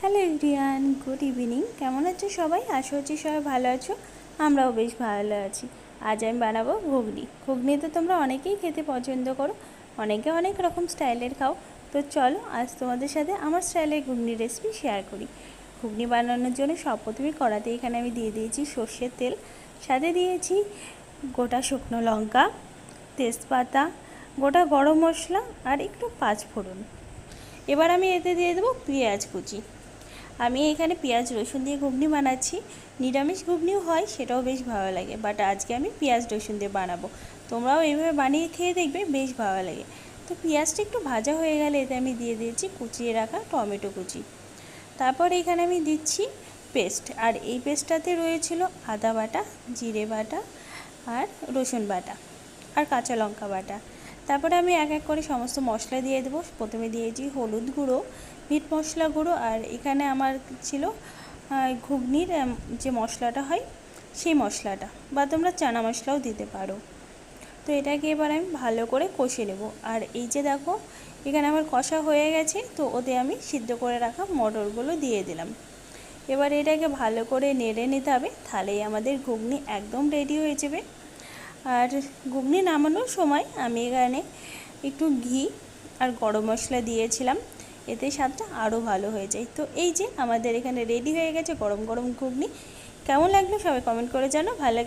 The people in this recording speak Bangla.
Hello everyone good evening. কেমন আছো সবাই? আশা হচ্ছি সবাই ভালো আছো। আমরাও বেশ ভালো আছি। আজ আমি বানাবো ঘুগনি। ঘুগনি তো তোমরা অনেকেই খেতে পছন্দ করো, অনেকে অনেক রকম স্টাইলের খাও। তো চলো, আজ তোমাদের সাথে আমার স্টাইলের ঘুগনি রেসিপি শেয়ার করি। ঘুগনি বানানোর জন্য সব প্রথমে কড়াতে এখানে আমি দিয়ে দিয়েছি সর্ষের তেল, সাথে দিয়েছি গোটা শুকনো লঙ্কা, তেজপাতা, গোটা গরম মশলা আর একটু পাঁচ ফোড়ন এবার আমি এতে দিয়ে দেবো পেঁয়াজ কুচি। আমি এখানে পেঁয়াজ, রসুন দিয়ে ঘুগনি বানাচ্ছি। নিরামিষ ঘুগনিও হয়, সেটাও বেশ ভালো লাগে বাট আজকে আমি পেঁয়াজ, রসুন দিয়ে বানাবো। তোমরাও এইভাবে বানিয়ে খেয়ে দেখবে, বেশ ভালো লাগে। তো পেঁয়াজটা একটু ভাজা হয়ে গেলে এতে আমি দিয়ে দিয়েছি কুচিয়ে রাখা টমেটো কুচি। তারপর এখানে আমি দিচ্ছি পেস্ট, আর এই পেস্টটাতে রয়েছিল আদা বাটা, জিরে বাটা, আর রসুন বাটা, আর কাঁচা লঙ্কা বাটা। তারপরে আমি এক এক করে সমস্ত মশলা দিয়ে দেবো। প্রথমে দিয়েছি হলুদ গুঁড়ো, মিট মশলা গুঁড়ো আর এখানে আমার ছিল ঘুগনির যে মশলাটা হয় সেই মশলাটা বা তোমরা চানা মশলাও দিতে পারো। তো এটাকে এবার আমি ভালো করে কষে নেব। আর এই যে দেখো, এখানে আমার কষা হয়ে গেছে, তো ওতে আমি সিদ্ধ করে রাখা মটরগুলো দিয়ে দিলাম। এবার এটাকে ভালো করে নেড়ে নিতে হবে, তাহলেই আমাদের ঘুগনি একদম রেডি হয়ে যাবে। আর ঘুগনি নামানোর সময় আমি এখানে একটু ঘি আর গরম মশলা দিয়েছিলাম। এতে স্বাদটা আরও ভালো হয়ে যায়। তো এই যে আমাদের এখানে রেডি হয়ে গেছে গরম গরম ঘুগনি। কেমন লাগল সবাই কমেন্ট করে জানো ভালো লাগলে